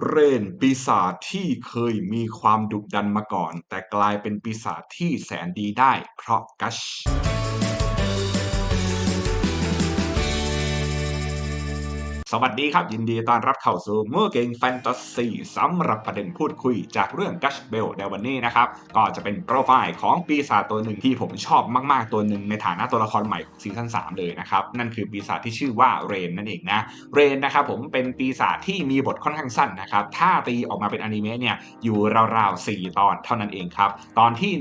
เรนปีศาจที่เคยมีความดุดันมาก่อน แต่กลายเป็นปีศาจที่แสนดีได้เพราะกัช สวัสดีครับ ยินดีต้อนรับเข้าสู่มือเกงแฟนตาซีสำหรับประเด็นพูดคุยจากเรื่องกัชเบลในวันนี้นะครับ ก็จะเป็นโปรไฟล์ของปีศาจตัวหนึ่งที่ผมชอบมากๆตัวหนึ่งในฐานะตัวละครใหม่ของซีซั่น3เลยนะครับ นั่นคือปีศาจที่ชื่อว่าเรนนั่นเองนะ เรนนะครับผมเป็นปีศาจที่มีบทค่อนข้างสั้นนะครับ ถ้าตีออกมาเป็นอนิเมะเนี่ยอยู่ราวๆ 4 ตอนเท่านั้นเองครับ ตอนที่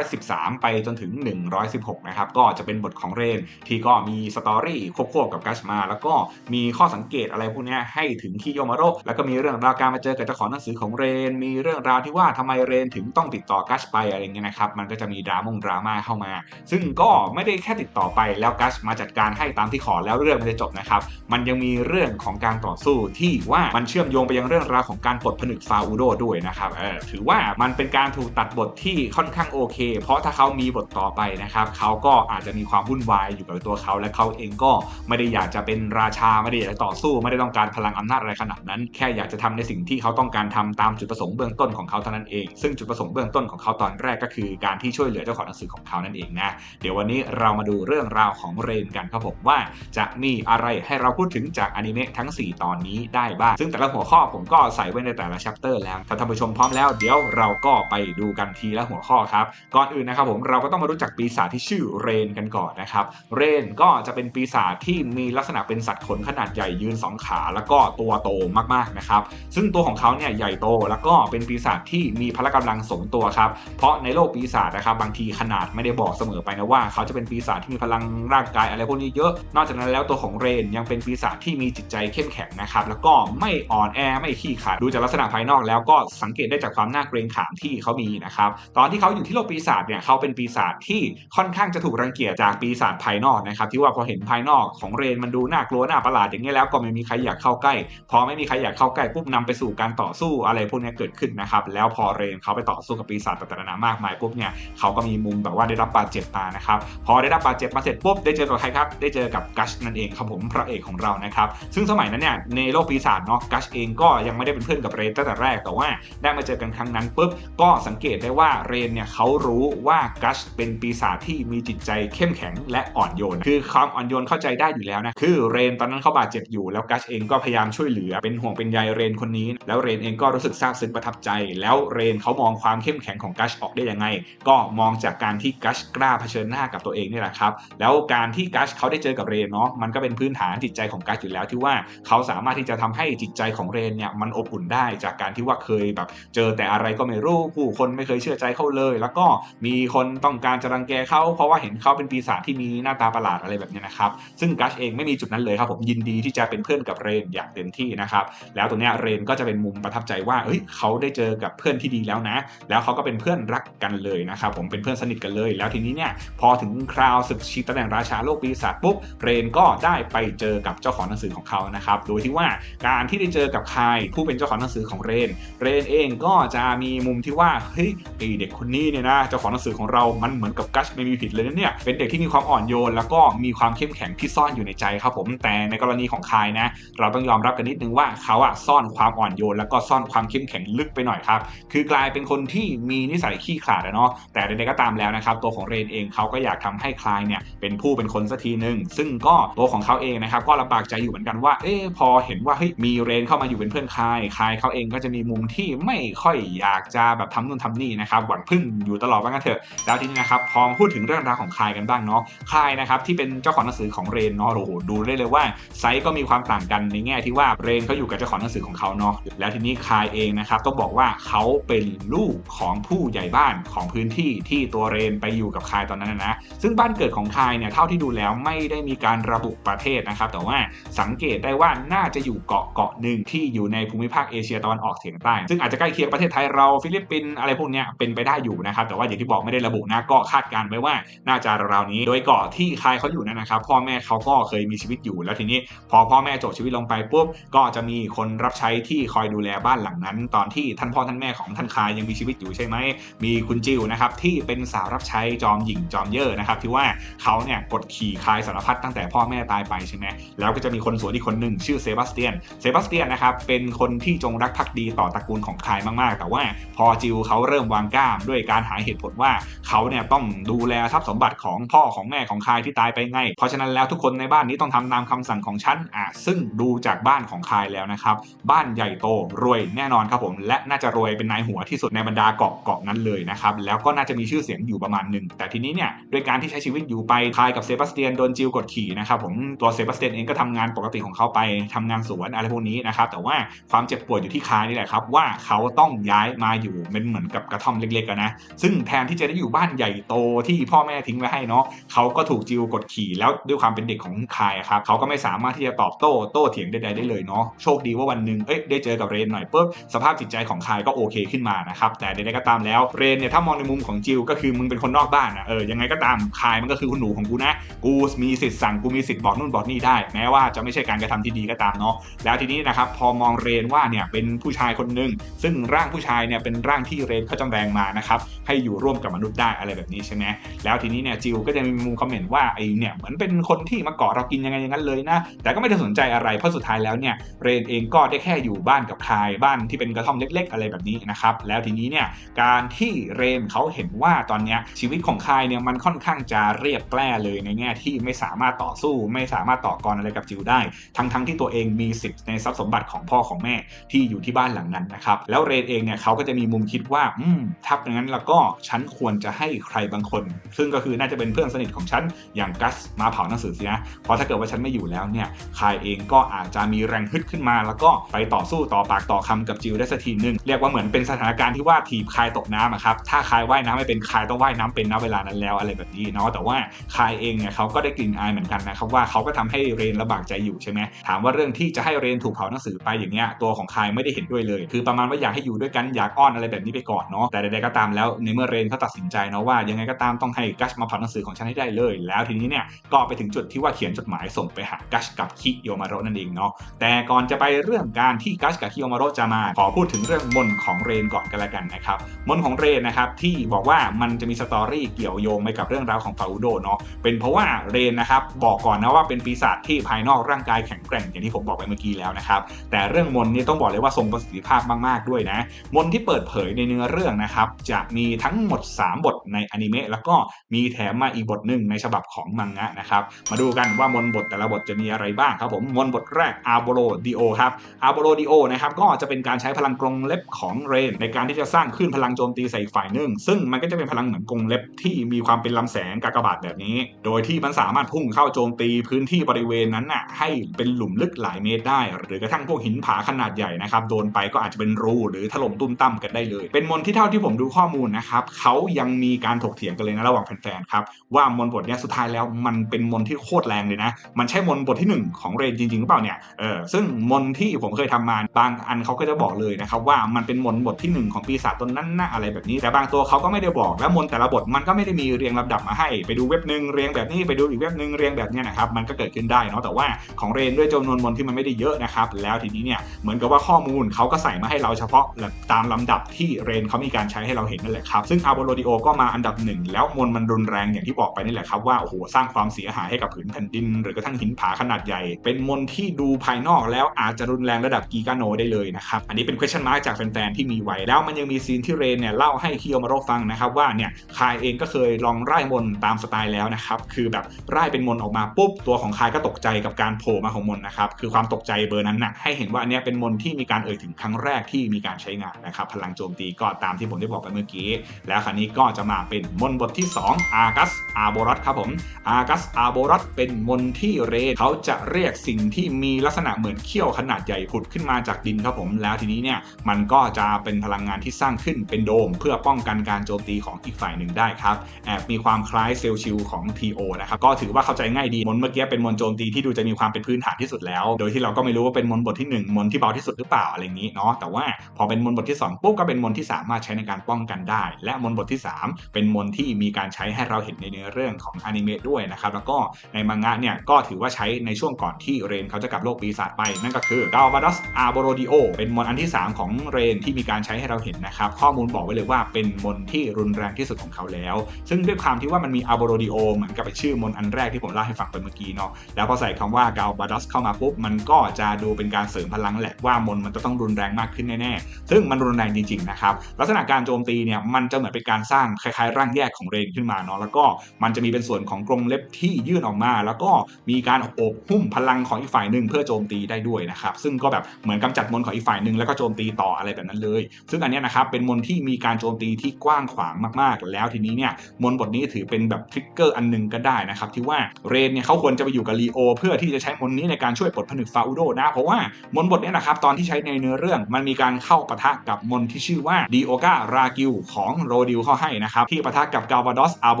113 ไปจนถึง 116 นะครับก็จะเป็นบทของเรนที่ก็มีสตอรี่ควบๆกับกัชมา แล้วก็มีข้อสังเกตอะไรพวกนี้ให้ถึงที่โยมาโรแล้วก็มีเรื่องราวการมาเจอกับเจ้าของหนังสือของเรน มีเรื่องราวที่ว่าทำไมเรนถึงต้องติดต่อกัชไปอะไรเงี้ยนะครับมันก็จะมีดรามงดราม่าเข้ามา ซึ่งก็ไม่ได้แค่ติดต่อไปแล้วกัชมาจัดการให้ตามที่ขอแล้วเรื่องมันจะจบนะครับมันยังมีเรื่องของการต่อสู้ที่ว่ามันเชื่อมโยงไปยังเรื่องราวของการปลดผนึกฟาอูโดด้วยนะครับเออถือว่ามันเป็นการถูกตัดบทที่ค่อนข้างโอเค เพราะถ้าเขามีบทต่อไปนะครับเขาก็อาจจะมีความวุ่นวายอยู่กับตัวเขาและเขาเองก็ไม่ได้อยากจะเป็นราชาไม่ได้อยากจะต่อสไม่ได้ต้องการพลังอำนาจอะไรขนาดนั้น แค่อยากจะทำในสิ่งที่เขาต้องการทำตามจุดประสงค์เบื้องต้นของเขาเท่านั้นเอง ซึ่งจุดประสงค์เบื้องต้นของเขาตอนแรกก็คือการที่ช่วยเหลือเจ้าของหนังสือของเขานั่นเองนะ เดี๋ยววันนี้เรามาดูเรื่องราวของเรนกันครับผมว่าจะมีอะไรให้เราพูดถึงจากอนิเมะทั้ง 4 ตอนนี้ได้บ้าง ซึ่งแต่ละหัวข้อผมก็ใส่ไว้ในแต่ละชัปเตอร์แล้ว ถ้าท่านผู้ชมพร้อมแล้วเดี๋ยวเราก็ไปดูกันทีละหัวข้อครับ ก่อนอื่นนะครับผมเราก็ต้องมารู้จักปีศาจที่ชื่อเรนกันก่อนนะครับ เรนก็จะเป็นปีศาจที่มีลักษณะเป็นสัตว์ขนขนาดใหญ่ยืน2ขาแล้วก็ตัวโตมากๆนะครับ ซึ่งตัวของเขาเนี่ยใหญ่โตแล้วก็เป็นปีศาจที่มีพละกำลังสมตัวครับ เพราะในโลกปีศาจนะครับบางทีขนาดไม่ได้บอกเสมอไปนะว่า เขาจะเป็นปีศาจที่มีพลังร่างกายอะไรพวกนี้เยอะ นอกจากนั้นแล้วตัวของเรนยังเป็นปีศาจที่มีจิตใจเข้มแข็งนะครับแล้วก็ไม่อ่อนแอไม่ขี้ขลาดดูจากลักษณะภายนอกแล้วก็สังเกตได้จากความน่าเกรงขามที่เขามีนะครับตอนที่เขาอยู่ที่โลกปีศาจเนี่ยเขาเป็นปีศาจที่ค่อนข้างจะถูกรังเกียจจากปีศาจภายนอกนะครับที่ว่าพอเห็นภายนอกของเรนมันดูน่ากลัวน่าประหลาดอย่างนี้แล้วก็ไม่มีใครอยากเข้าใกล้ พอไม่มีใครอยากเข้าใกล้ปุ๊บนำไปสู่การต่อสู้อะไรพวกนี้เกิดขึ้นนะครับ แล้วพอเรนเขาไปต่อสู้กับปีศาจต่างๆนานามากมายปุ๊บเนี่ยเขาก็มีมุมแบบว่าได้รับบาดเจ็บมานะครับ พอได้รับบาดเจ็บมาเสร็จปุ๊บได้เจอกับใครครับ ได้เจอกับกัชนั่นเองครับผมพระเอกของเรานะครับ ซึ่งสมัยนั้นเนี่ยในโลกปีศาจเนาะกัชเองก็ยังไม่ได้เป็นเพื่อนกับเรนตั้งแต่แรกแต่ว่าได้มาเจอกันครั้งนั้นปุ๊บก็สังเกตได้ว่าเรนเนี่ยเขารู้ว่ากัชเป็นปีศาจที่มีจิตใจเข้มแข็งและอ่อนโยน คือความอ่อนโยนเข้าใจได้อยู่แล้วนะคือเรนตอนนั้นเขาบาดเจ็บอยู่แล้วกัชเองก็พยายามช่วยเหลือเป็นห่วงเป็นใยเรนคนนี้ แล้วเรนเองก็รู้สึกซาบซึ้งประทับใจ แล้วเรนเขามองความเข้มแข็งของกัชออกได้ยังไง ก็มองจากการที่กัชกล้าเผชิญหน้ากับตัวเองนี่แหละครับแล้วการที่กัชเขาได้เจอกับเรนเนาะมันก็เป็นพื้นฐานจิตใจของกัชอยู่แล้วที่ว่าเขาสามารถที่จะทำให้จิตใจของเรนเนี่ยมันอบอุ่นได้จากการที่ว่าเคยแบบเจอแต่อะไรก็ไม่รู้ผู้คนไม่เคยเชื่อใจเขาเลย แล้วก็มีคนต้องการจะรังแกเขาเพราะว่าเห็นเขาเป็นปีศาจที่มีหน้าตาประหลาดอะไรแบบนี้นะครับซึ่งกัชเองไม่มีจุดนั้นเลยครับผมยินดีที่จะเป็นเพื่อนกับเรนอย่างเต็มที่นะครับแล้วตรงเนี้ยเรนก็จะเป็นมุมประทับใจว่าเอ้ยเขาได้เจอกับเพื่อนที่ดีแล้วนะ แล้วเขาก็เป็นเพื่อนรักกันเลยนะครับผมเป็นเพื่อนสนิทกันเลย แล้วทีนี้เนี่ยพอถึงคราวศึกชิงตำแหน่งราชาโลกปีศาจปุ๊บเรนก็ได้ไปเจอกับเจ้าของหนังสือของเขานะครับโดยที่ว่าการที่ได้เจอกับใครผู้เป็นเจ้าของหนังสือของเรนเรนเองก็จะมีมุมที่ว่าเฮ้ยเด็กคนนี้เนี่ยนะเจ้าของหนังสือของเรามันเหมือนกับกัชไม่มีผิดเลยนะเนี่ยเป็นเด็กที่มีความอ่อนโยน แล้วก็มีความเข้มแข็งที่ซ่อนอยู่ในใจครับผมแต่ในกรณีของคายนะ เราต้องยอมรับกันนิดนึงว่าเขาอะซ่อนความอ่อนโยน แล้วก็ซ่อนความเข้มแข็งลึกไปหน่อยครับ คือกลายเป็นคนที่มีนิสัยขี้ขลาดเนาะ แต่ใดๆก็ตามแล้วนะครับ ตัวของเรนเองเขาก็อยากทำให้คลายเนี่ยเป็นผู้เป็นคนสักทีหนึ่งซึ่งก็ตัวของเขาเองนะครับก็ลำบากใจอยู่เหมือนกันว่า เอ๊พอเห็นว่าเฮ้ยมีเรนเข้ามาอยู่เป็นเพื่อนคลายคลายเขาเองก็จะมีมุมที่ไม่ค่อยอยากจะแบบทำนู่นทำนี่นะครับหวังพึ่งอยู่ตลอดว่างั้นเถอะแล้วทีนี้นะครับพอมพูดถึงเรื่องราวของคลายกันบ้างเนาะคลายนะครับที่เป็นเจ้าของหนังสือของเรนเนาะโอ้โหดูได้เลยว่าไซก็มีความความต่างกันในแง่ที่ว่าเรนเขาอยู่กับเจ้าของหนังสือของเขาเนาะแล้วทีนี้คายเองนะครับต้องบอกว่าเขาเป็นลูกของผู้ใหญ่บ้านของพื้นที่ที่ตัวเรนไปอยู่กับคายตอนนั้นนะนะซึ่งบ้านเกิดของคายเนี่ยเท่าที่ดูแล้วไม่ได้มีการระบุประเทศนะครับ แต่ว่าสังเกตได้ว่าน่าจะอยู่เกาะเกาะหนึ่งที่อยู่ในภูมิภาคเอเชียตะวันออกเฉียงใต้ซึ่งอาจจะใกล้เคียงประเทศไทยเราฟิลิปปินส์อะไรพวกเนี้ยเป็นไปได้อยู่นะครับแต่ว่าอย่างที่บอกไม่ได้ระบุนะก็คาดการณ์ไว้ว่าน่าจะราวนี้ โดยเกาะที่คายเขาอยู่นั่นนะครับ พ่อแม่เขาก็เคยมีชีวิตอยู่แล้วทีนี้พอพ่อแม่จบชีวิตลงไปปุ๊บก็จะมีคนรับใช้ที่คอยดูแลบ้านหลังนั้น ตอนที่ท่านพ่อท่านแม่ของท่านคายยังมีชีวิตอยู่ใช่ไหมมีคุณจิวนะครับที่เป็นสาวรับใช้จอมหญิงจอมเย่อนะครับที่ว่าเขาเนี่ยกดขี่คายสารพัดตั้งแต่พ่อแม่ตายไปใช่ไหมแล้วก็จะมีคนสวนอีกคนหนึ่งชื่อเซบาสเตียนเซบาสเตียนนะครับเป็นคนที่จงรักภักดีต่อตระกูลของคายมากๆ แต่ว่าพอจิวเขาเริ่มวางกล้ามด้วยการหาเหตุผลว่าเขาเนี่ยต้องดูแลทรัพย์สมบัติของพ่อของแม่ของคายที่ตายไปไง เพราะฉะนั้นแล้วทุกคนในบ้านนี้ต้องทำตามคำสั่งของฉันอะซึ่งดูจากบ้านของคายแล้วนะครับ บ้านใหญ่โตรวยแน่นอนครับผมและน่าจะรวยเป็นนายหัวที่สุดในบรรดาเกาะเกาะนั้นเลยนะครับแล้วก็น่าจะมีชื่อเสียงอยู่ประมาณหนึ่งแต่ทีนี้เนี่ยด้วยการที่ใช้ชีวิตอยู่ไปคายกับเซบาสเตียนโดนจิวกดขี่นะครับผมตัวเซบาสเตียนเองก็ทำงานปกติของเขาไปทำงานสวนอะไรพวกนี้นะครับแต่ว่าความเจ็บปวดอยู่ที่คายนี่แหละครับว่าเขาต้องย้ายมาอยู่เป็นเหมือนกับกระท่อมเล็กๆนะซึ่งแทนที่จะได้อยู่บ้านใหญ่โตที่พ่อแม่ทิ้งไว้ให้เนาะเขาก็ถูกจิวกดขี่แล้วด้วยความเป็นเด็กของคายครับเขาก็ไม่สามารถที่จะตอบโต้โต้เถียงใดๆได้เลยเนาะโชคดีว่าวันหนึ่งเอ้ยได้เจอกับเรนหน่อยปุ๊บสภาพจิตใจของคายก็โอเคขึ้นมานะครับแต่ใดๆก็ตามแล้วเรนเนี่ยถ้ามองในมุมของจิวก็คือมึงเป็นคนนอกบ้านอะเออยังไงก็ตามคายมันก็คือคุณหนูของกูนะกูมีสิทธิ์สั่งกูมีสิทธิ์บอกนู่นบอกนี่ได้ แม้ว่าจะไม่ใช่การกระทำที่ดีก็ตามเนาะแล้วทีนี้นะครับพอมองเรนว่าเนี่ยเป็นผู้ชายคนหนึ่งซึ่งร่างผู้ชายเนี่ยเป็นร่างที่เรนเขาจำแรงมานะครับให้อยู่ร่วมกับมนุษย์ได้อะไรแบบนี้ใช่ไหมแล้วทีนี้เนี่ยจิวก็จะมีมุมคอมเมนต์ว่าไอเนี่ยเหมือนเป็นคนที่มาเกาะเรากินยังไงอย่างนั้นเลยนะแต่ก็ไม่ได้สนใจอะไร เพราะสุดท้ายแล้วเนี่ยเรนเองก็ได้แค่อยู่บ้านกับคายบ้านที่เป็นกระท่อมเล็ก ๆ อะไรแบบนี้นะครับแล้วทีนี้เนี่ยการที่เรนเขาเห็นว่าตอนเนี้ยชีวิตของคายเนี่ยมันค่อนข้างจะเรียบแกล้เลยในแง่ที่ไม่สามารถต่อสู้ ไม่สามารถต่อกรอะไรกับจิวได้ ทั้งทั้งที่ตัวเองมีสิทธิ์ในทรัพย์สมบัติของพ่อของแม่ที่อยู่ที่บ้านหลังนั้นนะครับแล้วเรนเองเนี่ยเขาก็จะมีมุมคิดว่าอืมถ้าอย่างนั้นแล้วก็ฉันควรจะให้ใครบางคน ซึ่งก็คือน่าจะเป็นเพื่อนสนิทของฉันอย่างกัสมาเผาหนังสือสินะเพราะถ้าเกิดว่าฉันไม่อยู่แล้วเนี่ยคายเองก็อาจจะมีแรงฮึดขึ้นมา แล้วก็ไปต่อสู้ต่อปากต่อคำกับจิวได้สักทีหนึ่งเรียกว่าเหมือนเป็นสถานการณ์ที่ว่าถีบคายตกน้ำอะครับถ้าคายว่ายน้ำไม่เป็นคายต้องว่ายน้ำเป็นณเวลานั้นแล้วอะไรแบบนี้เนาะแต่ว่าคายเองเนี่ยเขาก็ได้กลิ่นอายเหมือนกันนะครับว่าเขาก็ทำให้เรนลำบากใจอยู่ใช่ไหมถามว่าเรื่องที่จะให้เรนถูกเผาหนังสือไปอย่างเงี้ยตัวของคายไม่ได้เห็นด้วยเลย คือประมาณว่าอยากให้อยู่ด้วยกันอยากอ้อนอะไรแบบนี้ไปก่อนเนาะแต่ใดๆก็ตามแล้วในเมื่อเรนเขาตัดสินใจเนาะว่ายังไงก็ตามต้องให้กัชมาเผาหนังสือของฉันให้ได้เลย แล้วทีนี้เนี่ยก็ไปถึงจุดที่ว่าเขียนจดหมายส่งไปหากัชกับคิโยมาโรนั่นเองเนาะแต่ก่อนจะไปเรื่องการที่กัชกับคิโยมาโรจะมา ขอพูดถึงเรื่องมนของเรนก่อนกันละกันนะครับมนของเรนนะครับที่บอกว่ามันจะมีสตอรี่เกี่ยวโยงไปกับเรื่องราวของฟาอุโดเนาะเป็นเพราะว่าเรนนะครับบอกก่อนนะว่าเป็นปีศาจที่ภายนอกร่างกายแข็งแกร่งอย่างที่ผมบอกไปเมื่อกี้แล้วนะครับแต่เรื่องมนนี่ต้องบอกเลยว่าทรงประสิทธิภาพมากๆด้วยนะมนที่เปิดเผยในเนื้อเรื่องนะครับจะมีทั้งหมด 3 บทในอนิเมะแล้วก็มีแถมมาอีกบทหนึ่งในฉบับของมังงะนะครับมาดูกันว่ามนบทแต่ละบทจะมีอะไรบ้างครับผมมนบทแรกอาโบโรดิโอครับอาโบโรดิโอนะครับก็จะเป็นการใช้พลังกรงเล็บของเรน ในการที่จะสร้างคลื่นพลังโจมตีใส่อีกฝ่ายหนึ่งซึ่งมันก็จะเป็นพลังเหมือนกรงเล็บที่มีความเป็นลำแสงกากบาทแบบนี้ โดยที่มันสามารถพุ่งเข้าโจมตีพื้นที่บริเวณนั้นน่ะให้เป็นหลุมลึกหลายเมตรได้ หรือกระทั่งพวกหินผาขนาดใหญ่นะครับโดนไปก็อาจจะเป็นรูหรือถล่มตุ้มตั้มกันได้เลย เป็นมนที่เท่าที่ผมดูข้อมูลนะครับเขายังมีการถกเถียงกันเลยนะระหว่างแฟนๆครับว่ามนบทเนี้ยสุดท้ายแล้วมันเป็นมนที่โคตรแรงเลยนะ มันใช่มนบทที่ 1 ของเรนจริงๆหรือเปล่าเนี่ยเออซึ่งมนที่ผมเคยทำมาบางอันเขาก็จะบอกเลยนะครับว่ามันเป็นมนบทที่ 1 ของปีศาจตนนั้นนะอะไรแบบนี้แต่บางตัวเขาก็ไม่ได้บอกและมนแต่ละบทมันก็ไม่ได้มีเรียงลำดับมาให้ ไปดูเว็บหนึ่งเรียงแบบนี้ไปดูอีกเว็บหนึ่งเรียงแบบนี้นะครับมันก็เกิดขึ้นได้เนาะแต่ว่าของเรนด้วยจำนวนมนที่มันไม่ได้เยอะนะครับแล้วทีนี้เนี่ยเหมือนกับว่าข้อมูลเขาก็ใส่มาให้เราเฉพาะตามลำดับที่เรนเขามีการใช้ให้เราเห็นนั่นแหละครับซึ่งอาโบโลดิโอก็มาอันดับหนึ่งแล้วมนมันรุนแรงอย่างที่บอกไปนี่แหละครับว่าโอ้โหสร้างความเสียหายให้กับผืนแผ่นดิน หรือกระทั่งหินผาขนาดใหญ่เป็นมนต์ที่ดูภายนอกแล้วอาจจะรุนแรงระดับกีกาโนได้เลยนะครับ อันนี้เป็น question mark จากแฟนๆที่มีไว้ แล้วมันยังมีซีนที่เรนเนี่ยเล่าให้คิโยมาโรฟังนะครับว่าเนี่ยคายเองก็เคยลองไล่มนตามสไตล์แล้วนะครับ คือแบบไล่เป็นมนออกมาปุ๊บตัวของคายก็ตกใจกับการโผล่มาของมนนะครับ คือความตกใจเบอร์นั้นนะให้เห็นว่าอันนี้เป็นมนที่มีการเอ่ยถึงครั้งแรกที่มีการใช้งานนะครับ พลังโจมตีก็ตามที่ผมได้บอกไปเมื่อกี้ แล้วคราวนี้ก็จะมาเป็นมนบทที่ 2 อากัสอาโบรัสครับผมอากัสอาโบรัสเป็นมนที่เรนเขาจะเรียกสิ่งที่มีลักษณะเหมือนเขี้ยวขนาดใหญ่ผุดขึ้นมาจากดินครับผม แล้วทีนี้เนี่ยมันก็จะเป็นพลังงานที่สร้างขึ้นเป็นโดม เพื่อป้องกันการโจมตีของอีกฝ่ายหนึ่งได้ครับแอบมีความคล้ายเซลล์ชิลของ TO นะครับก็ถือว่าเข้าใจง่ายดีมนเมื่อกี้เป็นมนโจมตีที่ดูจะมีความเป็นพื้นฐานที่สุดแล้ว โดยที่เราก็ไม่รู้ว่าเป็นมนบทที่ 1 มนที่เบาที่สุดหรือเปล่าอะไรอย่างนี้เนาะแต่ว่าพอเป็นมนบทที่2ปุ๊บก็เป็นมนที่สามารถใช้ในการป้องกันได้ และมนบทที่ 3 เป็นมนที่มีการใช้ให้เราเห็นในเนื้อเรื่องของอนิเมะด้วยนะครับแล้วก็ในมังงะเนี่ยก็ถือว่าใช้ในช่วงก่อนที่ที่เรนเขาจะกลับโลกปีศาจไป นั่นก็คือกา v a ดัสอาร์โบโรดิโอเป็นมอนอันที่ 3 ของเรนที่มีการใช้ให้เราเห็นนะครับ ข้อมูลบอกไว้เลยว่าเป็นมอนที่รุนแรงที่สุดของเขาแล้ว ซึ่งด้วยความที่ว่ามันมีอาร์โบโรดิโอเหมือนกับไปชื่อมอนอันแรกที่ผมเล่าให้ฟังไปเมื่อกี้เนาะแล้วพอใส่คำว่ากา v a ดัสเข้ามาปุ๊บมันก็จะดูเป็นการเสริมพลังแหละว่ามอนมันจะต้องรุนแรงมากขึ้นแน่ๆซึ่งมันรุนแรงจริงๆนะครับลักษณะการโจมตีเนี่ยมันจะเหมือนเป็นการสร้างคล้ายๆ ร่างแยกของเรนขึ้นมาเนาะแล้วก็มันจะมีเป็นส่วนของกรงเล็บที่ยื่นออกมา แล้วก็มีการโอบหุ้มพลังของอีกฝ่ายหนึ่งเพื่อโจมตีได้ด้วยนะครับซึ่งก็แบบเหมือนกำจัดมนของอีกฝ่ายหนึ่งแล้วก็โจมตีต่ออะไรแบบนั้นเลย ซึ่งอันนี้นะครับเป็นมนที่มีการโจมตีที่กว้างขวางมากๆ แล้วทีนี้เนี่ยมนบทนี้ถือเป็นแบบทริกเกอร์อันหนึงก็ได้นะครับที่ว่าเรนเนี่ยเขาควรจะไปอยู่กับลีโอเพื่อที่จะใช้มนนี้ในการช่วยปลดผนึกฟาอุโดนะเพราะว่ามนบทนี้นะครับตอนที่ใช้ในเนื้อเรื่องมันมีการเข้าปะทะกับมนที่ชื่อว่าดีโอการากิลของโรดิลเข้าให้นะครับที่ปะทะกับกา v a ดอสอาร์โบ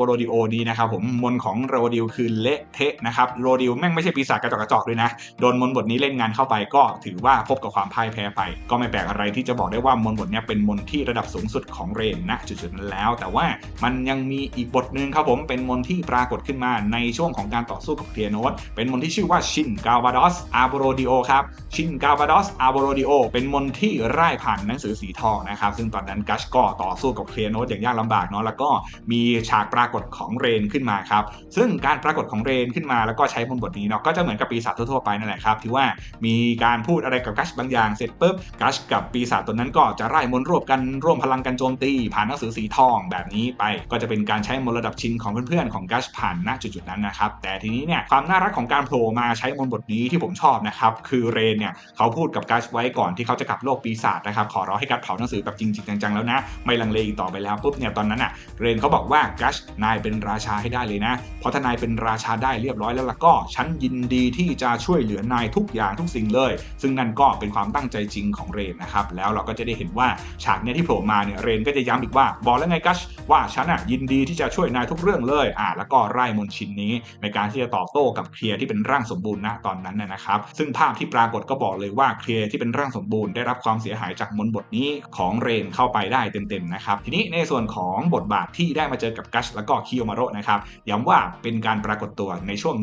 โรดิโอนี้นะครับผมมนของโรดิลคือเละเทะนะครับโรดิลแม่งไม่ใช่ปีศาจกระจอกกระจอกด้วยนะ โดนมนบทนี้เล่นงานเข้าไปก็ถือว่าพบกับความพ่ายแพ้ไป ก็ไม่แปลกอะไรที่จะบอกได้ว่ามนบทนี้เป็นมนที่ระดับสูงสุดของเรนนะจุดๆนั้นแล้ว แต่ว่ามันยังมีอีกบทหนึ่งครับผมเป็นมนที่ปรากฏขึ้นมาในช่วงของการต่อสู้กับเทียโนสเป็นมนที่ชื่อว่าชินกา v a ดอสอาร์โบโรดิโอครับชินกา v a ดอสอาร์โบโรดิโอเป็นมนที่ไร่ายผ่านหนังสือสีทองนะครับซึ่งตอนนั้นกัชก็ต่อสู้กับเทียโนสอย่างยากลำบากเนาะแล้วก็มีฉากปรากฏของเรนขึ้นมาครับซึ่งการปรากฏของเรนขึ้นมาแล้วก็ใช้มนบทนี้เนาะก็จะเหมือนกับปีศาจทั่วๆไปนั่นแหละครับที่ว่ามีการพูดอะไรกับกัชบางอย่างเสร็จปุ๊บกัชกับปีศาจตัวนั้นก็จะไล่มนต์รวบกันร่วมพลังกันโจมตี ผ่านหนังสือสีทองแบบนี้ไป ก็จะเป็นการใช้มนระดับชินของเพื่อนๆของกัชผ่านณจุดๆนั้นนะครับแต่ทีนี้เนี่ยความน่ารักของการโผล่มาใช้มนบทนี้ที่ผมชอบนะครับคือเรนเนี่ยเขาพูดกับกัชไว้ก่อนที่เขาจะกลับโลกปีศาจนะครับขอร้องให้กัชเผาหนังสือแบบจริงๆจังๆแล้วนะไม่ลังเลอีกต่อไปแล้วปุ๊บเนี่ยตอนนั้นอะเรนเขาบอกว่ากัชนายเป็นราชาให้ได้เลยนะเพราะถ้านายเป็นราชาได้เรียบร้อยแล้วล่ะก็ฉันยินดีที่จะจะช่วยเหลือนายทุกอย่างทุกสิ่งเลย ซึ่งนั่นก็เป็นความตั้งใจจริงของเรนนะครับ แล้วเราก็จะได้เห็นว่าฉากเนี้ยที่โผล่มาเนี่ยเรนก็จะย้ำอีกว่า บอกแล้วไงกัชว่าฉันอะยินดีที่จะช่วยนายทุกเรื่องเลยอ่าแล้วก็ไล่มนชินนี้ ในการที่จะตอบโต้กับเคลียร์ที่เป็นร่างสมบูรณ์ณตอนนั้นนะนะครับ ซึ่งภาพที่ปรากฏก็บอกเลยว่าเคลียร์ที่เป็นร่างสมบูรณ์ได้รับความเสียหายจากมนบทนี้ของเรนเข้าไปได้เต็มๆนะครับทีนี้ในส่วนของบทบาทที่ได้มาเจอกับกัชแล้วก็คิโอมาโรนะครับย้ำว่าเป็นการปรากฏตัวในช่วง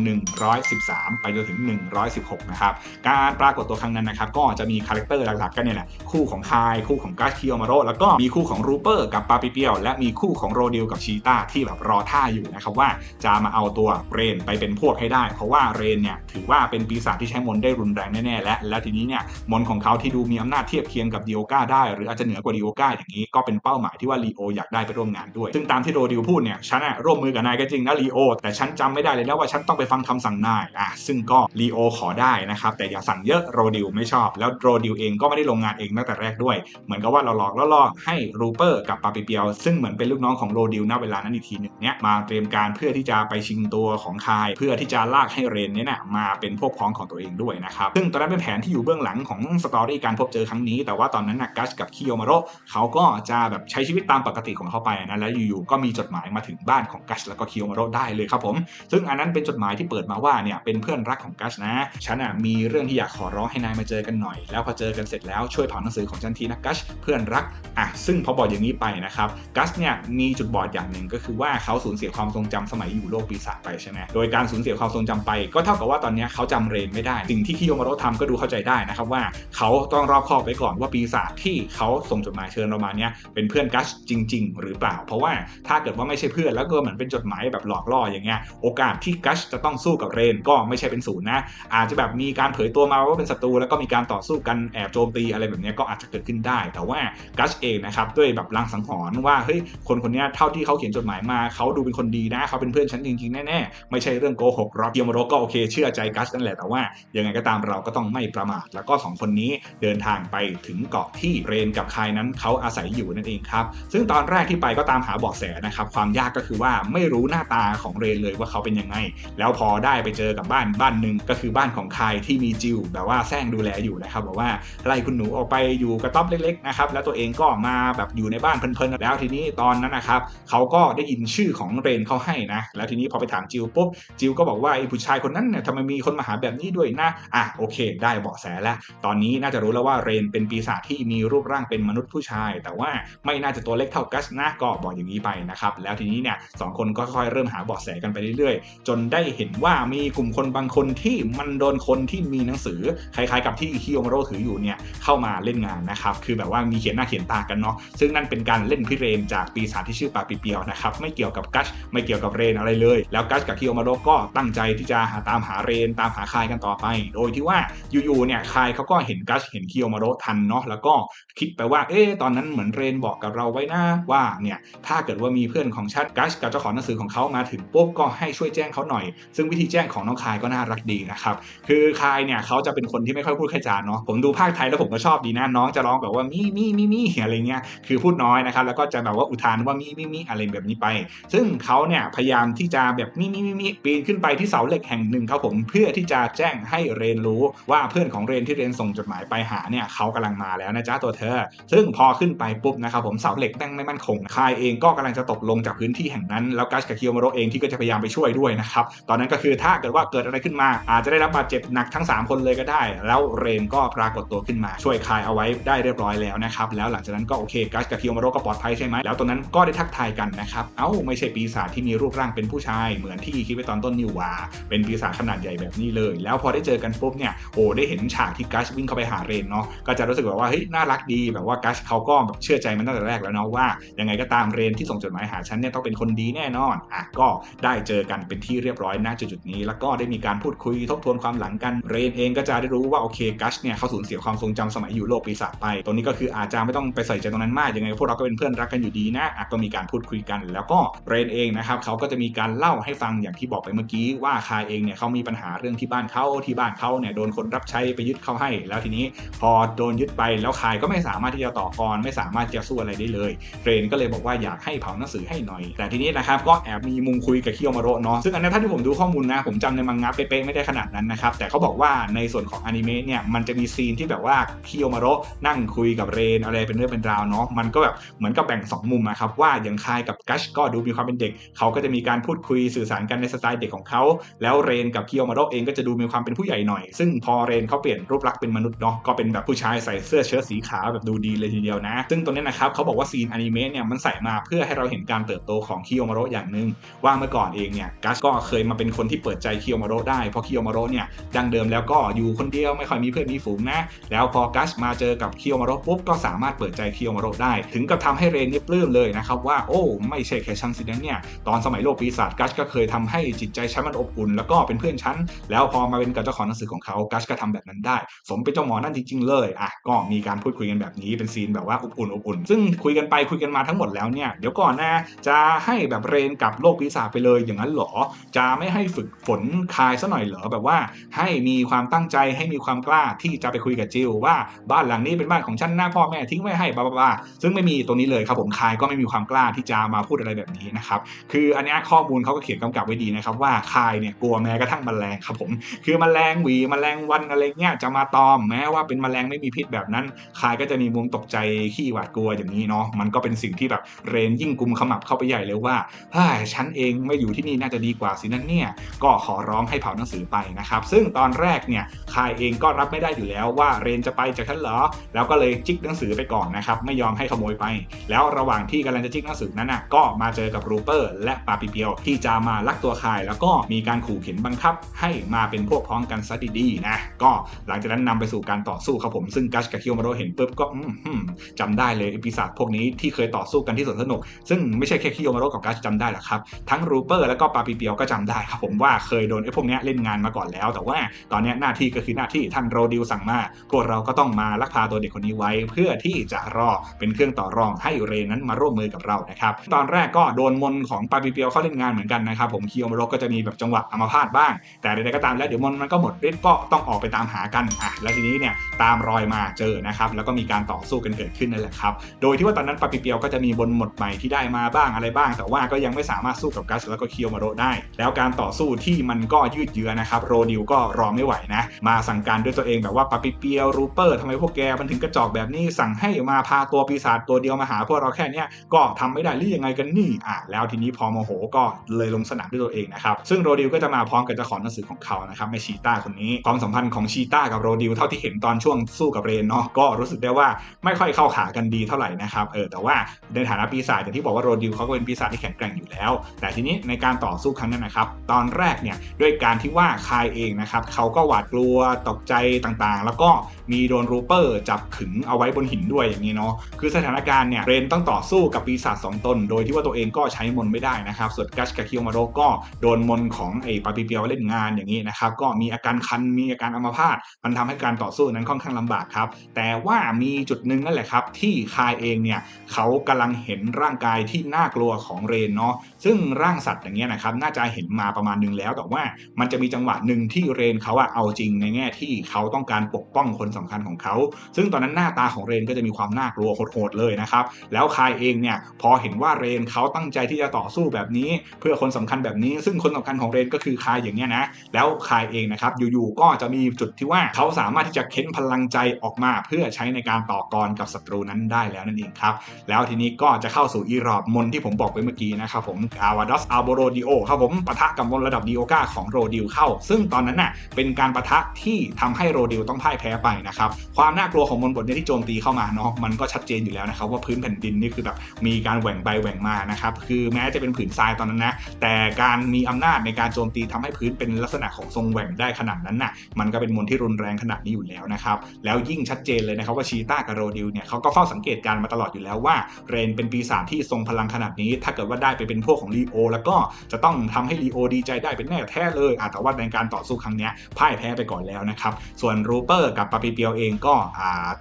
113 ไปจนถึง116 นะครับ การปรากฏตัวครั้งนั้นนะครับ ก็จะมีคาแรคเตอร์หลักๆกันเนี่ยแหละ คู่ของคาย คู่ของกัชคิโอมาโรแล้วก็มีคู่ของรูเปอร์กับปาปิเปียวและมีคู่ของโรดิลกับชีตาที่แบบรอท่าอยู่นะครับว่าจะมาเอาตัวเรนไปเป็นพวกให้ได้ เพราะว่าเรนเนี่ยถือว่าเป็นปีศาจที่ใช้มนต์ได้รุนแรงแน่ๆและแล้วทีนี้เนี่ยมนต์ของเขาที่ดูมีอำนาจเทียบเคียงกับดิโอก้าได้ หรืออาจจะเหนือกว่าดิโอก้าอย่างนี้ก็เป็นเป้าหมายที่ว่าลีโออยากได้ไปร่วมงานด้วย ซึ่งตามที่โรดิลพูดเนี่ยฉันอะร่วมมือกับนายก็จริงนะลีโอแต่ฉันจำไม่ได้เลยนะว่าฉันต้องไปฟังคำสั่งนายอะซึ่งก็ลีโอขอได้นะครับแต่อย่าสั่งเยอะโรดิลไม่ชอบ แล้วโรดิลเองก็ไม่ได้ลงงานเองตั้งแต่แรกด้วย เหมือนกับว่าเราหลอกล่อให้รูเปอร์กับปาปิเปียว ซึ่งเหมือนเป็นลูกน้องของโรดิลณเวลานั้นอีกทีหนึ่งเนี่ยมาเตรียมการเพื่อที่จะไปชิงตัวของคาย เพื่อที่จะลากให้เรนเนี่ยนะมาเป็นพวกพ้องของตัวเองด้วยนะครับซึ่งตอนนั้นเป็นแผนที่อยู่เบื้องหลังของสตอรี่การพบเจอครั้งนี้ แต่ว่าตอนนั้นนะกัสกับคิโยมาโรเขาก็จะแบบใช้ชีวิตตามปกติของเขาไปนะแล้วอยู่ๆก็มีจดหมายมาถึงบ้านของกัสแล้วก็คิโยมาโรได้เลยครับผมซึ่งอันนั้นเป็นจดหมายที่เปิดมาว่าเนี่ยเป็นเพื่อนรักของกัสนะ ฉันอะมีเรื่องที่อยากขอร้องให้นายมาเจอกันหน่อย แล้วพอเจอกันเสร็จแล้วช่วยเผาหนังสือของฉันทีนะกัสเพื่อนรักอะซึ่งพอบอกอย่างนี้ไปนะครับกัสเนี่ยมีจุดบอดอย่างหนึ่งก็คือว่าเขาสูญเสียความทรงจำสมัยอยู่โลกปีศาจไปใช่ไหมโดยการสูญเสียความทรงจำไปก็เท่ากับว่าตอนนี้เขาจำเรนไม่ได้ สิ่งที่คิโยมาโระทำก็ดูเข้าใจได้นะครับว่าเขาต้องรอบคอบไว้ก่อนว่าปีศาจที่เขาส่งจดหมายเชิญเรามาเนี่ยเป็นเพื่อนกัสจริง ๆ หรือเปล่า เพราะว่าถ้าเกิดว่าไม่ใช่เพื่อนแล้วก็เหมือนเป็นจดหมายแบบหลอกล่ออย่างเงี้ยโอกาสที่กัสจะต้องสู้กับเรนก็ไม่ใช่เป็นศูนย์นะอาจจะแบบมีการเผยตัวมาว่าเป็นศัตรูแล้วก็มีการต่อสู้กันแอบโจมตีอะไรแบบนี้ก็อาจจะเกิดขึ้นได้ แต่ว่ากัสเองนะครับด้วยแบบลังสังหรณ์ว่าเฮ้ยคนคนนี้เท่าที่เขาเขียนจดหมายมาเขาดูเป็นคนดีนะเขาเป็นเพื่อนฉันจริงๆแน่ๆไม่ใช่เรื่องโกหกรอบเกียมโรก็โอเคเชื่อใจกัสนั่นแหละแต่ว่ายังไงก็ตามเราก็ต้องไม่ประมาทแล้วก็สองคนนี้เดินทางไปถึงเกาะที่เรนกับคายนั้นเขาอาศัยอยู่นั่นเองครับซึ่งตอนแรกที่ไปก็ตามหาเบาะแสนะครับความยากก็คือว่าไม่รู้หน้าตาของเรนเลยว่าเขาเป็นยังไง แล้วพอได้ไปเจอกับบ้านบ้านหนึ่งก็คือบ้านของคายที่มีจิวแบบว่าแซงดูแลอยู่นะครับบอกว่าไล่คุณหนูออกไปอยู่กระต๊อบเล็กๆนะครับแล้วตัวเองก็มาแบบอยู่ในบ้านเพลินๆแล้วทีนี้ตอนนั้นนะครับเขาก็ได้ยินชื่อของเรนเขาให้นะแล้วทีนี้พอไปถามจิวปุ๊บจิวก็บอกว่าไอ้ผู้ชายคนนั้นเนี่ยทำไมมีคนมาหาแบบนี้ด้วยนะอะโอเค ได้เบาะแสแล้ว ตอนนี้น่าจะรู้แล้วว่าเรนเป็นปีศาจที่มีรูปร่างเป็นมนุษย์ผู้ชาย แต่ว่าไม่น่าจะตัวเล็กเท่ากัสนะก็บอกอย่างนี้ไปนะครับแล้วทีนี้เนี่ยสองคนก็ค่อยเริ่มหาเบาะแสกันไปเรื่อยๆ จนได้เห็นว่ามีกลุ่มคนบางคนที่ที่มันโดนคนที่มีหนังสือคล้ายๆกับที่คิโยมาโรถืออยู่เนี่ยเข้ามาเล่นงานนะครับคือแบบว่ามีเขียนหน้าเขียนตากันเนาะซึ่งนั่นเป็นการเล่นพิเรนจากปีศาจที่ชื่อปาปิเปียวนะครับไม่เกี่ยวกับกัชไม่เกี่ยวกับเรนอะไรเลย แล้วกัชกับคิโยมาโรก็ตั้งใจที่จะหาตามหาเรนตามหาคายกันต่อไป โดยที่ว่าอยู่ๆเนี่ยคายเขาก็เห็นกัชเห็นคิโยมาโรทันเนาะแล้วก็คิดไปว่าเอ๊ะตอนนั้นเหมือนเรนบอกกับเราไว้นะว่าเนี่ยถ้าเกิดว่ามีเพื่อนของชัดกัชกับเจ้าของหนังสือของเขามาถึงปุ๊บก็ให้ช่วยแจ้งเขาหน่อย ซึ่งวิธีแจ้งของน้องคายก็น่ารักดีนะครับคือคายเนี่ยเขาจะเป็นคนที่ไม่ค่อยพูดแค่จาเนาะผมดูภาคไทยแล้วผมก็ชอบดีนะน้องจะร้องแบบว่ามีมีมีมีอะไรเงี้ยคือพูดน้อยนะครับแล้วก็จะแบบว่าอุทานว่ามีมีมีอะไรแบบนี้ไป ซึ่งเขาเนี่ยพยายามที่จะแบบมีมีมีมีปีนขึ้นไปที่เสาเหล็กแห่งหนึ่งครับผมเพื่อที่จะแจ้งให้เรนรู้ว่าเพื่อนของเรนที่เรนส่งจดหมายไปหาเนี่ยเขากำลังมาแล้วนะจ๊ะตัวเธอ ซึ่งพอขึ้นไปปุ๊บนะครับผมเสาเหล็กแม่งไม่มั่นคงคายเองก็กำลังจะตกลงจากพื้นที่แห่งนั้นแล้วกัสกับคิโยมาโรเองที่ก็จะพยายามไปช่วยด้วยนะครับตอนนั้นก็คือถ้าเกิดว่าเกิดอะไรขึ้นมาอาจจะได้รับบาดเจ็บหนักทั้ง 3 คนเลยก็ได้ แล้วเรนก็ปรากฏตัวขึ้นมาช่วยคายเอาไว้ได้เรียบร้อยแล้วนะครับ แล้วหลังจากนั้นก็โอเคกัสกับคิโยมาโรก็ปลอดภัยใช่ไหมแล้วตอนนั้นก็ได้ทักทายกันนะครับ เอ้าไม่ใช่ปีศาจที่มีรูปร่างเป็นผู้ชาย เหมือนที่คิดไว้ตอนต้นนิววาเป็นปีศาจขนาดใหญ่แบบนี้เลย แล้วพอได้เจอกันปุ๊บเนี่ยโอ้ได้เห็นฉากที่กัสวิ่งเข้าไปหาเรนเนาะก็จะรู้สึกแบบว่าเฮ้ยน่ารักดีแบบว่ากัสเขาก็แบบเชื่อใจมันตั้งแต่แรกแล้วเนาะว่ายังไงก็ตามเรนที่ส่งจดหมายหาฉันเนี่ยต้องเป็นคนดีแน่นอนอะก็ได้เจอกันเป็นที่เรียบร้อยณจุดๆนี้ แล้วก็ได้มีการพูดคุยทบทวนความหลังกัน เรนเองก็จะได้รู้ว่าโอเคกัสเนี่ยเขาสูญเสียความทรงจำสมัยอยู่โลกปีศาจไป ตรงนี้ก็คืออาจจะไม่ต้องไปใส่ใจตรงนั้นมาก ยังไงพวกเราก็เป็นเพื่อนรักกันอยู่ดีนะอะก็มีการพูดคุยกัน แล้วก็เรนเองนะครับเขาก็จะมีการเล่าให้ฟังอย่างที่บอกไปเมื่อกี้ว่าคายเองเนี่ยเขามีปัญหาเรื่องที่บ้านเขาที่บ้านเขาเนี่ยโดนคนรับใช้ไปยึดเขาให้ แล้วทีนี้พอโดนยึดไปแล้วคายก็ไม่สามารถที่จะต่อกรไม่สามารถจะสู้อะไรได้เลยเรนก็เลยบอกว่าอยากให้เผาหนังสือให้หน่อย แต่ทีนี้นะครับก็แอบมีมุมคุยกับคิโยมาโรเนาะซึ่งอันนี้ถ้าที่ผมดูข้อมูลนะผมจำในมังงะเป๊ะๆไม่ได้ขขนาดนั้นนะครับ แต่เขาบอกว่าในส่วนของอนิเมะเนี่ยมันจะมีซีนที่แบบว่าคิโยมาโรนั่งคุยกับเรนอะไรเป็นเรื่องเป็นราวเนาะมันก็แบบเหมือนกับแบ่งสองมุมอะครับว่าอย่างคายกับกัชก็ดูมีความเป็นเด็ก เขาก็จะมีการพูดคุยสื่อสารกันในสไตล์เด็กของเขา แล้วเรนกับคิโยมาโรเองก็จะดูมีความเป็นผู้ใหญ่หน่อย ซึ่งพอเรนเขาเปลี่ยนรูปลักษณ์เป็นมนุษย์เนาะก็เป็นแบบผู้ชายใส่เสื้อเชิ้ตสีขาวแบบดูดีเลยทีเดียวนะ ซึ่งตรงนี้นะครับเขาบอกว่าซีนอนิเมะเนี่ยมันใส่มาเพื่อให้เราเห็นการเติบโตของคิโยมาโรอย่างหนึ่งว่าเมื่อก่อนเองเนี่ยกัสก็เคยมาเป็นคนที่เปิดใจคิโยมาโรได้เพราะคิโยมาโรเนี่ยดังเดิมแล้วก็อยู่คนเดียวไม่ค่อยมีเพื่อนมีฝูงนะ แล้วพอกัสมาเจอกับคิโยมาโรปุ๊บก็สามารถเปิดใจคิโยมาโรได้ ถึงกับทำให้เรนนี่ปลื้มเลยนะครับว่าโอ้ไม่ใช่แค่ฉันสินะเนี่ยตอนสมัยโลกปีศาจกัสก็เคยทำให้จิตใจฉันมันอบอุ่นแล้วก็เป็นเพื่อนฉันแล้วพอมาเป็นกับเจ้าของหนังสือของเขากัสก็ทำแบบนั้นได้ สมเป็นเจ้าหมอนั่นจริงๆเลยอะก็มีการพูดคุยกันแบบนี้เป็นซีนแบบว่าอบอุ่นอบอุ่นซึ่งคุยกันไปคุยกันมาทั้งหมดแล้วเนี่ยเดี๋ยวก่อนนะจะให้แบบเรนกับโลกปีศาจไปเลยอย่างนั้นหรอ จะไม่ให้ฝึกฝนคายซะหน่อยเหรอแบบว่าให้มีความตั้งใจให้มีความกล้าที่จะไปคุยกับจิลว่าบ้านหลังนี้เป็นบ้านของฉันหน้าพ่อแม่ทิ้งไว้ให้บลาบลาซึ่งไม่มีตรงนี้เลยครับผมคายก็ไม่มีความกล้าที่จะมาพูดอะไรแบบนี้นะครับคืออันนี้ข้อมูลเขาก็เขียนกำกับไว้ดีนะครับว่าคายเนี่ยกลัวแม้กระทั่งแมลงครับผมคือแมลงหวีแมลงวันอะไรเงี้ยจะมาตอมแม้ว่าเป็นแมลงไม่มีพิษแบบนั้นคายก็จะมีมุมตกใจขี้หวาดกลัวอย่างนี้เนาะมันก็เป็นสิ่งที่แบบเรนยิ่งกุมขมับเข้าไปใหญ่เลยว่าเฮ้ยฉันเองไม่อยู่ที่นี่น่าจะดีกว่าสินั่นเนี่ยก็ขอร้องให้เผาหนังสือไปนะครับ ซึ่งตอนแรกเนี่ยคายเองก็รับไม่ได้อยู่แล้วว่าเรนจะไปจากฉันเหรอ แล้วก็เลยจิกหนังสือไปก่อนนะครับ ไม่ยอมให้ขโมยไป แล้วระหว่างที่กำลังจะจิกหนังสือนั้นน่ะก็มาเจอกับรูเปอร์ และปาปิเปียวที่จะมาลักตัวคาย แล้วก็มีการขู่เข็นบังคับ ให้มาเป็นพวกพ้องกันซะดีๆนะก็หลังจากนั้นนำไปสู่การต่อสู้ครับผมซึ่งกัชกับคิโยมาโรเห็นปุ๊บก็อืมจำได้เลยปีศาจพวกนี้ที่เคยต่อสู้กันที่สวนสนุก ซึ่งไม่ใช่แค่คิโยมาโรกับกัชจำได้หรอกครับทั้งรูเปอร์แล้วก็ปาปิเปียวก็จำได้ครับผมว่าเคยโดนไอ้พวกนี้เล่นงานมาก่อนแล้ว แต่ว่าตอนนี้หน้าที่ก็คือหน้าที่ท่านโรดิวสั่งมา พวกเราก็ต้องมาลักพาตัวเด็กคนนี้ไว้ เพื่อที่จะรอเป็นเครื่องต่อรองให้เรนนั้นมาร่วมมือกับเรานะครับตอนแรกก็โดนมนของปาปิเปียวเข้าเล่นงานเหมือนกันนะครับผมคิโยมาโรก็จะมีแบบจังหวะอัมพาตบ้าง แต่ใดๆก็ตามแล้วเดี๋ยวมนมันก็หมดฤทธิ์ก็ต้องออกไปตามหากันอะแล้วทีนี้เนี่ยตามรอยมาเจอนะครับแล้วก็มีการต่อสู้กันเกิดขึ้นนั่นแหละครับโดยที่ว่าตอนนั้นปาปิเปียวก็จะมีบนหมดใหม่ที่ได้มาบ้างอะไรบ้าง แต่ว่าก็ยังไม่สามารถสู้กับกัสแล้วก็คิโยมาโรได้ แล้วการต่อสู้ที่มันก็ยืดเยื้อนะครับโรดิวก็รอไม่ไหวนะ มาสั่งการด้วยตัวเองแบบว่าปาปิเปียวรูเปอร์ทำไมพวกแกมันถึงกระจอกแบบนี้ สั่งให้มาพาตัวปีศาจตัวเดียวมาหาพวกเราแค่นี้ก็ทำไม่ได้หรือยังไงกันนี่อะแล้วทีนี้พอโมโหก็เลยลงสนามด้วยตัวเองนะครับซึ่งโรดิวก็จะมาพร้อมกับเจ้าของหนังสือของเขานะครับแม่ชีต้าคนนี้ความสัมพันธ์ของชีต้ากับโรดิวเท่าที่เห็นตอนช่วงสู้กับเรนเนาะก็รู้สึกได้ว่าไม่ค่อยเข้าขากันดีเท่าไหร่นะครับเออแต่ว่าในฐานะปีศาจอย่างที่บอกว่าโรดิวเขาก็เป็นปีศาจที่แข็งแกร่งอยู่แล้ว แต่ทีนี้ในการต่อสู้ครั้งนั้นนะครับตอนแรกเนี่ยด้วยการที่ว่าคายเองนะครับเขาก็หวาดกลัวตกใจต่างๆ แล้วก็ มีโดนรูเปอร์จับขึงเอาไว้บนหินด้วยอย่างนี้เนาะคือสถานการณ์เนี่ยเรนต้องต่อสู้กับปีศาจสองตน โดยที่ว่าตัวเองก็ใช้มนต์ไม่ได้นะครับส่วนกัชกับคิโอมาโรก็โดนมนต์ของไอ้ปาปิเปียวเล่นงานอย่างนี้นะครับก็มีอาการคันมีอาการอัมพาตมันทำให้การต่อสู้นั้นค่อนข้างลำบากครับแต่ว่ามีจุดหนึ่งนั่นแหละครับที่คายเองเนี่ยเขากำลังเห็นร่างกายที่น่ากลัวของเรนเนาะซึ่งร่างสัตว์อย่างเงี้ยนะครับน่าจะเห็นมาประมาณนึงแล้วแต่ว่ามันจะมีจังหวะหนึ่งที่เรนเขาอะเอาจริงในแง่ที่เขาต้องการปกป้องคนสำคัญของเขา ซึ่งตอนนั้นหน้าตาของเรนก็จะมีความน่ากลัวโหดๆเลยนะครับ แล้วคายเองเนี่ยพอเห็นว่าเรนเขาตั้งใจที่จะต่อสู้แบบนี้ เพื่อคนสำคัญแบบนี้ ซึ่งคนสำคัญของเรนก็คือคายอย่างเงี้ยนะ แล้วคายเองนะครับอยู่ๆก็จะมีจุดที่ว่าเขาสามารถที่จะเค้นพลังใจออกมาเพื่อใช้ในการต่อกรกับศัตรูนั้นได้แล้วนั่นเองครับ แล้วทีนี้ก็จะเข้าสู่อีรอบมนที่ผมบอกไปเมื่อกี้นะครับผมอาวาดอสอาโบโรดิโอครับผมปะทะกับมนระดับดีโอกาของโรดิวเข้า ซึ่งตอนนั้นน่ะเป็นการปะทะที่ทำให้โรดิวต้องพ่ายแพ้ไปนะครับความน่ากลัวของมนบทนี้ที่โจมตีเข้ามาเนาะมันก็ชัดเจนอยู่แล้วนะครับว่าพื้นแผ่นดินนี่คือแบบมีการแหว่งไปแหว่งมานะครับคือแม้จะเป็นผืนทรายตอนนั้นนะแต่การมีอำนาจในการโจมตีทำให้พื้นเป็นลักษณะของทรงแหว่งได้ขนาดนั้นน่ะมันก็เป็นมนที่รุนแรงขนาดนี้อยู่แล้วนะครับแล้วยิ่งชัดเจนเลยนะครับว่าชีตากับโรดิวเนี่ยเขาก็เฝ้าสังเกตการมาตลอดอยู่แล้วว่าเรนเป็นปีศาจที่ทรงพลังขนาดนี้ ถ้าเกิดว่าได้ไปเป็นพวกของลีโอแล้วก็จะต้องทำให้ลีโอดีใจได้เป็นแน่แท้เลยอะแต่ว่าในการต่อสู้ครั้งนี้พ่ายแพ้ไปก่อนแล้วนะครับส่วนรูเปอร์กับปาปิเปียวเองก็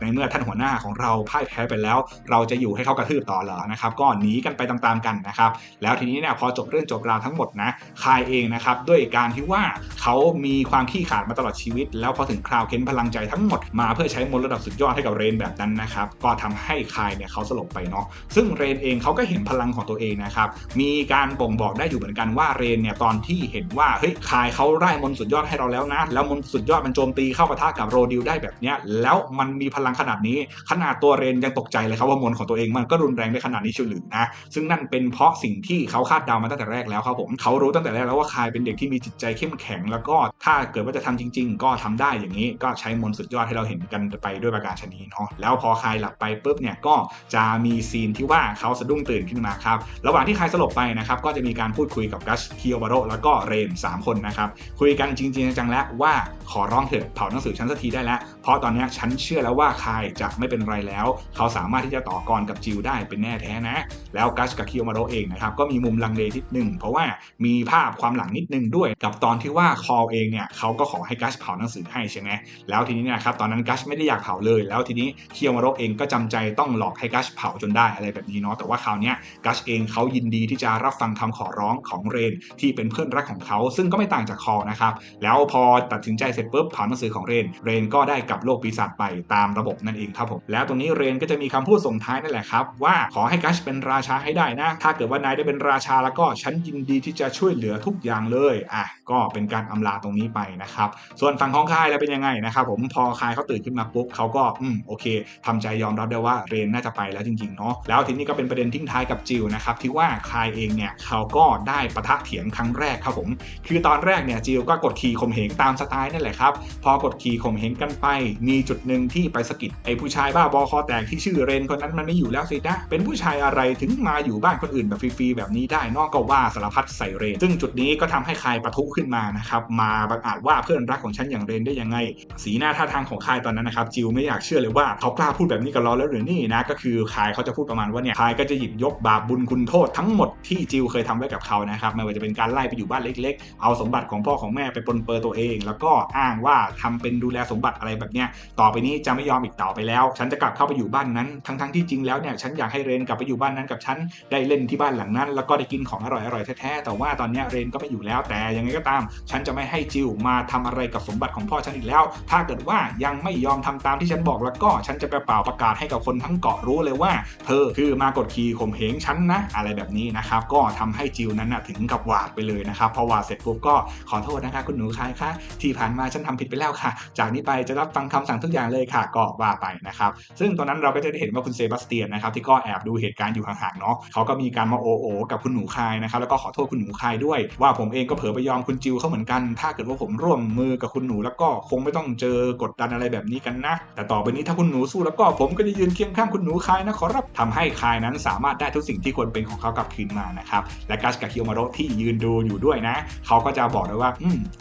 ในเมื่อท่านหัวหน้าของเราพ่ายแพ้ไปแล้ว เราจะอยู่ให้เขากระทืบต่อเหรอนะครับก็หนีกันไปตามๆกันนะครับแล้วทีนี้เนี่ยพอจบเรื่องจบราวทั้งหมดนะคายเองนะครับด้วยการที่ว่าเขามีความขี้ขาดมาตลอดชีวิต แล้วพอถึงคราวเค้นพลังใจทั้งหมดมาเพื่อใช้มนระดับสุดยอดให้กับเรนแบบนั้นนะครับก็ทำให้คายเนี่ยเขาสลบไปเนาะซึ่งเรนเองเขาก็เห็นพลังของตัวเองนะครับมีการบ่งบอกได้อยู่เหมือนกันว่าเรนเนี่ยตอนที่เห็นว่าเฮ้ยคายเขาไล่มนสุดยอดให้เราแล้วนะ แล้วมนสุดยอดมันโจมตีเข้าปะทะกับโรดิวได้แบบเนี้ยแล้วมันมีพลังขนาดนี้ ขนาดตัวเรนยังตกใจเลยครับว่ามนของตัวเองมันก็รุนแรงได้ขนาดนี้เฉยหรือนะซึ่งนั่นเป็นเพราะสิ่งที่เขาคาดเดามาตั้งแต่แรกแล้วครับผมเขารู้ตั้งแต่แรกแล้วว่าคายเป็นเด็กที่มีจิตใจเข้มแข็ง แล้วก็ถ้าเกิดว่าจะทำจริง ๆ ก็ทำได้อย่างนี้ก็ใช้มนสุดยอดให้เราเห็นกันไปด้วยประการชนีเนาะแล้วพอคายหลับไปปุ๊บเนี่ยก็จะมีซีนที่ว่าเขาสะดุ้งตื่นขึ้นมาครับระหว่างที่คายสลบไปนะครับก็จะมีการพูดคุยกับกัชคิโอบาโรแล้วก็เรน 3 คนนะครับคุยกันจริง ๆ จังๆแล้วว่าขอร้องเถอะเผาหนังสือชั้นสักทีได้แล้วเพราะตอนนี้ฉันเชื่อแล้วว่าคายจะไม่เป็นไรแล้ว เขาสามารถที่จะต่อกรกับจิวได้เป็นแน่แท้นะ แล้วกัชกับคิโอมาโรเองนะครับก็มีมุมลังเลนิดนึงเพราะว่ามีภาพความหลังนิดนึงด้วย กับตอนที่ว่าคอลเองเนี่ยเขาก็ขอให้กัชเผาหนังสือให้ใช่ไหมแล้วทีนี้นะครับตอนนั้นกัชไม่ได้อยากเผาเลย แล้วทีนี้คิโอมาโรเองก็จำใจต้องหลอกให้กัชเผาจนได้อะไรแบบนี้เนาะแต่ว่าคราวนี้กัชเองเขายินดีที่จะรับฟังคำขอร้องของเรนที่เป็นเพื่อนรักของเขา ซึ่งก็ไม่ต่างจากคอลนะครับแล้วพอตัดสินใจเสร็จปุ๊บเผาหนังสือของเรนเรนก็ได้กลับโลกปีศาจไปตามระบบนั่นเองครับผมแล้วตรงนี้เรนก็จะมีคำพูดส่งท้ายนั่นแหละครับ ว่าขอให้กัชเป็นราชาให้ได้นะ ถ้าเกิดว่านายได้เป็นราชาแล้วก็ฉันยินดีที่จะช่วยเหลือทุกอย่างเลยอะก็เป็นการอำลาตรงนี้ไปนะครับส่วนฝั่งของคายแล้วเป็นยังไงนะครับผมพอคายเขาตื่นขึ้นมาปุ๊บเขาก็อืมโอเคทำใจยอมรับได้ว่าเรนน่าจะไปแล้วจริงๆเนาะแล้วทีนี้ก็เป็นประเด็นทิ้งท้ายกับจิวนะครับที่ว่าคายเองเนี่ยเขาก็ได้ปะทะเถียงครั้งแรกครับผมคือตอนแรกเนี่ยจิวก็กดขี่ข่มเหงตามสไตล์นั่นแหละครับพอกดขี่ข่มเหงกันไปมีจุดหนึ่งที่ไปสะกิดไอ้ผู้ชายบ้าบอคอแตกที่ชื่อเรนคนนั้นมันไม่อยู่แล้วสินะ เป็นผู้ชายอะไรถึงมาอยู่บ้านคนอื่นแบบฟรีๆแบบนี้ได้นอกก็ว่าสารพัดใส่เรน ซึ่งจุดนี้ก็ทำให้คายปะทุขึ้นมานะครับมาบังอาจว่าเพื่อนรักของฉันอย่างเรนได้ยังไง สีหน้าท่าทางของคายตอนนั้นนะครับจิวไม่อยากเชื่อเลยว่าเขากล้าพูดแบบนี้กับเราแล้วหรือนี่นะก็คือคายเขาจะพูดประมาณว่าเนี่ยคายก็จะหยิบยกบาปบุญคุณโทษทั้งหมดที่จิวเคยทำไว้กับเขานะครับไม่ว่าจะเป็นการไล่ไปอยู่บ้านเล็ก ๆ เอาสมบัติของพ่อของแม่ไปปนเปื้อตัวเอง แล้วก็อ้างว่าทำเป็นดูแลสมบัติอะไรแบบเนี้ยต่อไปนี้จะไม่ยอมอีกต่อไปแล้ว ฉันจะกลับเข้าไปอยู่บ้านนั้นทั้งๆที่จริงแล้วเนี่ยฉันอยากให้เรนกลับไปอยู่บ้านนั้นกับฉันได้เล่นที่บ้านหลังนั้น แล้วก็ได้กินของอร่อยๆแท้ๆแต่ว่าตอนนี้เรนก็ไม่อยู่แล้วแต่ยังไงก็ตาม ฉันจะไม่ให้จิวมาทำอะไรกับสมบัติของพ่อฉันอีกแล้ว ถ้าเกิดว่ายังไม่ยอมทำตามที่ฉันบอกแล้วก็ฉันจะไปเป่าประกาศให้กับคนทั้งเกาะรู้เลยว่า เธอคือมากดขี่ข่มเหงฉันนะอะไรแบบนี้นะครับก็ทำให้จิวนั้นนะถึงกับหวาดไปเลยนะครับพอหวาดเสร็จปุ๊บก็ขอโทษนะคะคุณหนูคายคะที่ผ่านมาฉันทำผิดไปแล้วค่ะ จากนี้ไปจะรับฟังคำสั่งทุกอย่างเลยค่ะก็ว่าไปนะครับซึ่งตอนนั้นเราก็จะได้เห็นว่าคุณเซบาสเตียนนะครับที่ก็แอบดูเหตุการณ์อยู่ห่างๆเนาะเขาก็มีการมาโอโอกับคุณหนูคายนะครับแล้วก็ขอโทษคุณหนูคายด้วย ว่าผมเองก็เผลอไปยอมคุณจิวเขาเหมือนกัน ถ้าเกิดว่าผมร่วมมือกับคุณหนูแล้วก็คงไม่ต้องเจอกดดันอะไรแบบนี้กันนะ แต่ต่อไปนี้ถ้าคุณหนูสู้แล้วก็ผมก็จะยืนเคียงข้างคุณหนูคายนะขอรับทำให้คายนั้นสามารถได้ทุกสิ่งที่ควรเป็นของเขากลับคืนมานะครับและกัสกับคิโอมาโรที่ยืนดูอยู่ด้วยนะ เขาก็จะบอกเลยว่า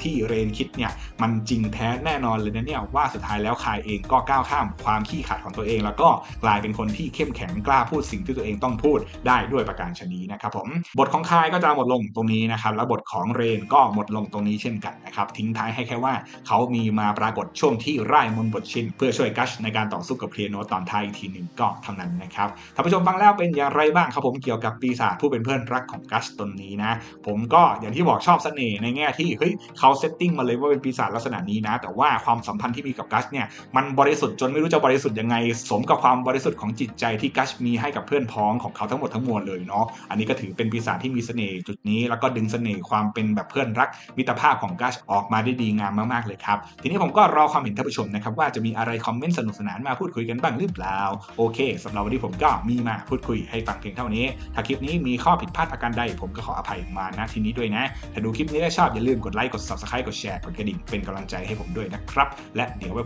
ที่เรนคิดเนี่ยมันจริงแท้แน่นอนเลยนะเนี่ยว่าสุดท้ายแล้วคายเองก็ก้าวข้ามความขี้ขาดของตัวเอง แล้วก็กลายเป็นคนที่เข้มแข็งกล้าพูดสิ่งที่ตัวเองต้องพูดได้ด้วยประการชนีนะครับผมบทของคายก็จะหมดลงตรงนี้นะครับแล้วบทของเรนก็หมดลงตรงนี้เช่นกันนะครับทิ้งท้ายให้แค่ว่าเขามีมาปรากฏช่วงที่ไร่มนบทชินเพื่อช่วยกัชในการต่อสู้กับเคลียโนตตอนท้ายอีกทีหนึ่งก็เท่านั้นนะครับท่านผู้ชมฟังแล้วเป็นอย่างไรบ้างครับผมเกี่ยวกับปีศาจผู้เป็นเพื่อนรักของกัชตนนี้นะผมก็อย่างที่บอกชอบเสน่ห์ในแง่ที่เฮ้ยเขาเซตติ้งมาเลยว่าเป็นปีศาจลักษณะนี้นะแต่ว่าความสัมพันธ์ที่มีกับกัชเนี่ยมันบริสุทธิ์จนไม่รู้จะบริสุทธิ์ยังไง สมกับความบริสุทธิ์ของจิตใจที่กัชมีให้กับเพื่อนพ้องของเขาทั้งหมดทั้งมวลเลยเนาะอันนี้ก็ถือเป็นปีศาจที่มีเสน่ห์จุดนี้แล้วก็ดึงเสน่ห์ความเป็นแบบเพื่อนรักมิตรภาพของกัชออกมาได้ดีงามมากๆเลยครับ ทีนี้ผมก็รอความเห็นท่านผู้ชมนะครับว่าจะมีอะไรคอมเมนต์สนุกสนานมาพูดคุยกันบ้างหรือเปล่าโอเคสำหรับวันนี้ผมก็มีมาพูดคุยให้ฟังเพียงเท่านี้ ถ้าคลิปนี้มีข้อผิดพลาดประการใด ผมก็ขออภัยมาณที่นี้ด้วยนะ ถ้าดูคลิปนี้แล้วชอบอย่าลืมกดไลค์กด subscribe กดแชร์กดกระดิ่งเป็นกำลังใจให้ผมด้วยนะครับ และเดี๋ยวไว้